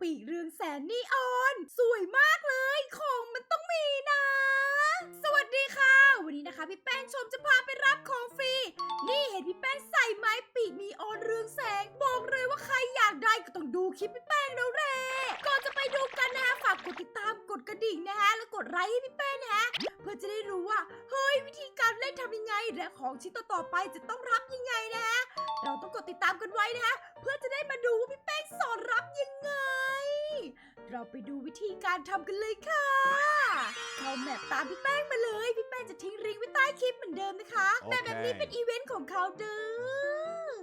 ปีกเรืองแสนนีออน สวยมากเลย ของมันต้องมีนะ สวัสดีค่ะ วันนี้นะคะ พี่แป้งชมจะพาไปรับของฟรี นี่เห็นพี่แป้งใส่ไม้ปีกนีออนเรืองแสง บอกเลยว่าใครอยากได้ก็ต้องดูคลิปพี่แป้งแล้วแหละก่อนจะไปดูกันนะคะฝากกดติดตามกดกระดิ่งนะคะแล้วกดไลค์ให้พี่แป้งนะคะเพื่อจะได้รู้ว่าเฮ้ยวิธีการเล่นทำยังไงและของชิ้นต่อๆไปจะต้องรับยังไงนะคะเราต้องกดติดตามกันไว้นะคะเพื่อจะได้มาดูว่าพี่แป้งสอน เราไปดูวิธีการทำกันเลยค่ะ เข้าแมปตามพี่แป้งมาเลย พี่แป้งจะทิ้งลิงก์ไว้ใต้คลิปเหมือนเดิมนะคะ แต่แบบนี้เป็นอีเวนต์ของเขาเด้อ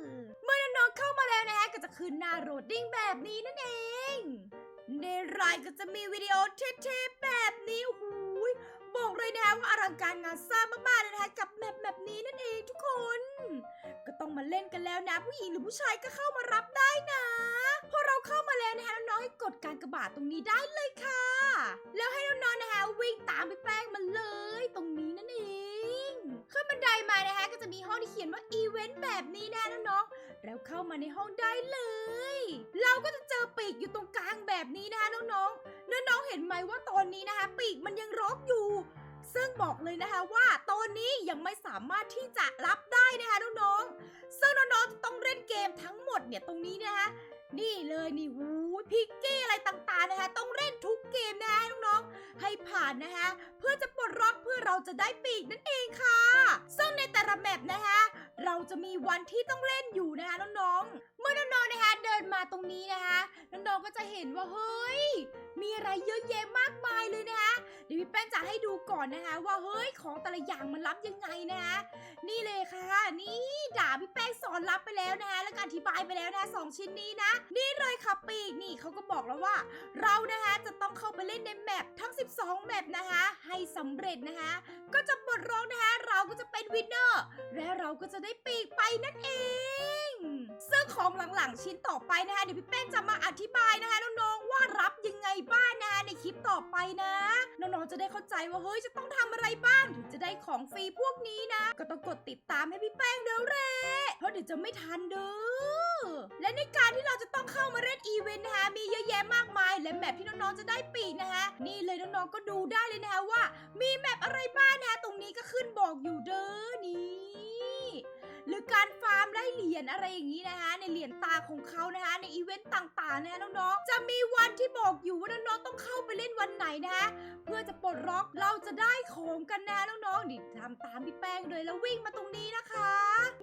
เมื่อน้องๆเข้ามาแล้วนะคะก็จะขึ้นหน้าโรดดิ้งแบบนี้นั่นเอง ในรายก็จะมีวิดีโอเท่ๆแบบนี้โอ้โหยบอกเลยนะคะว่าอลังการงานสร้างมากๆเลยนะคะกับแมปแบบนี้นั่นเองทุกคน ก็ต้องมาเล่นกันแล้วนะผู้หญิงหรือผู้ชายก็เข้ามารับได้นะ กดการกระบาดตรงนี้ได้เลยค่ะ แล้วให้น้องๆนะคะวิ่งตามไปแป้งมันเลยตรงนี้นั่นเองขึ้นบันไดมานะคะก็จะมีห้องที่เขียนว่าอีเวนต์แบบนี้แน่น้องๆแล้วเข้ามาในห้องได้เลย เราก็จะเจอปีกอยู่ตรงกลางแบบนี้นะคะน้องๆน้องๆเห็นไหมว่าตอนนี้นะคะปีกมันยังรอกอยู่ ซึ่งบอกเลยนะคะว่าตอนนี้ยังไม่สามารถที่จะรับได้นะคะน้องๆซึ่งน้องๆจะต้องเล่นเกมทั้งหมดเนี่ยตรงนี้นะคะนี่เลยนี่หูพิกกี้อะไรต่างๆนะคะต้องเล่นทุกเกมนะคะน้องๆให้ผ่านนะคะเพื่อจะปลดล็อกเพื่อเราจะได้ปีกนั่นเองค่ะ ซึ่งในแต่ละแมปนะคะเราจะมีวันที่ต้องเล่นอยู่นะคะน้องๆ เมื่อน้องๆนะคะเดินมาตรงนี้นะคะน้องๆก็จะเห็นว่าเฮ้ยมีอะไรเยอะแยะมากมายเลยนะคะเดี๋ยวพี่แป้งจะให้ดูก่อนนะคะ ว่าเฮ้ยของแต่ละอย่างมันรับยังไงนะคะนี่เลยค่ะ นี่ด่าพี่แป้งสอนรับไปแล้วนะคะแล้วก็อธิบายไปแล้วนะสองชิ้นนี้นะ นี่เลยค่ะปีกนี่เขาก็บอกแล้วว่า เรานะคะจะต้องเข้าไปเล่นในแมปทั้ง 12 แมปนะคะ ให้สำเร็จนะคะ ก็จะปลดล็อกนะคะ เราก็จะเป็นวินเนอร์และเราก็จะได้ปีกไปนั่นเองซึ่งของหลังๆชิ้นต่อไปนะคะเดี๋ยวพี่แป้งจะมาอธิบายนะคะน้องๆว่ารับยังไงบ้างนะคะ ต่อไปนะ น้องๆจะได้เข้าใจว่าเฮ้ยจะต้องทำอะไรบ้างถึงจะได้ของฟรีพวกนี้นะ ก็ต้องกดติดตามให้พี่แป้งเด้อเร่เพราะเดี๋ยวจะไม่ทันเด้อและในการที่เราจะต้องเข้ามาเล่นอีเวนต์นะคะมีเยอะแยะมากมาย และแมปที่น้องๆจะได้ปีกนะคะนี่เลยน้องๆก็ดูได้เลยนะคะว่า มีแมปอะไรบ้างนะคะตรงนี้ก็ขึ้นบอกอยู่เด้อนี่ หรือการฟาร์มได้เหรียญอะไรอย่างนี้นะคะ ในเหรียญตาของเขานะคะ ในอีเวนต์ต่างๆนะคะน้องๆจะมีวันที่บอกอยู่ว่าน้องๆต้องเข้าไปเล่นวันไหนนะคะเพื่อจะปลดล็อกเราจะได้ของกันนะน้องๆดิทำตามพี่แป้งเลยแล้ววิ่งมาตรงนี้นะคะ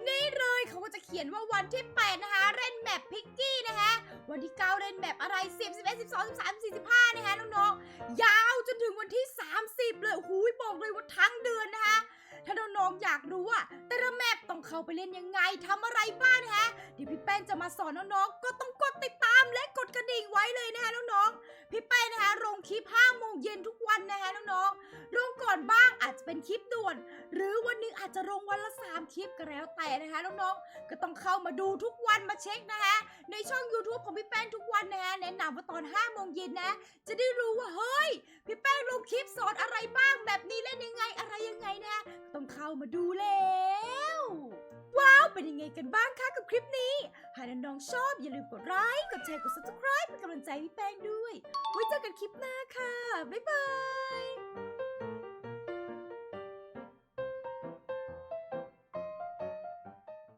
นี่เลยเขาก็จะเขียนว่าวันที่8นะคะเล่นแมปพิกกี้นะคะวันที่9เล่นแมปอะไร10 11 12 13 45นะคะน้องๆยาวจนถึงวันที่ 30 เลยโอ้โหบอกเลยว่าทั้งเดือนนะคะถ้าน้องๆอยากรู้ว่าแต่ละแมป เข้าไปเล่นยังไงทำอะไรบ้างนะคะเดี๋ยวพี่แป้งจะมาสอนน้องๆ ก็ต้องกดติดตามและกดกระดิ่งไว้เลยนะคะน้องๆ พี่แป้งนะคะลงคลิป5โมงเย็นทุกวันนะคะน้องๆ ลงก่อนบ้างอาจจะเป็นคลิปด่วน หรือวันหนึงอาจจะลงวันละ 3 คลิปก็แล้วแต่นะคะน้องๆ ก็ต้องเข้ามาดูทุกวันมาเช็คนะคะในช่อง YouTube ของพี่แป้งทุกวันนะคะแนะนำว่าตอน5โมงเย็นนะ จะได้รู้ว่าเฮ้ย พี่แป้งลงคลิปสอนอะไรบ้างแบบนี้เล่นยังไงอะไรยังไงนะต้องเข้ามาดูแล้ว ว้าว เป็นยังไงกันบ้างคะกับคลิปนี้ หากน้องๆชอบอย่าลืมกดไลค์ กดแชร์ กด subscribe เป็นกำลังใจพี่แป้งด้วย ไว้เจอกันคลิปหน้าค่ะ บ๊ายบาย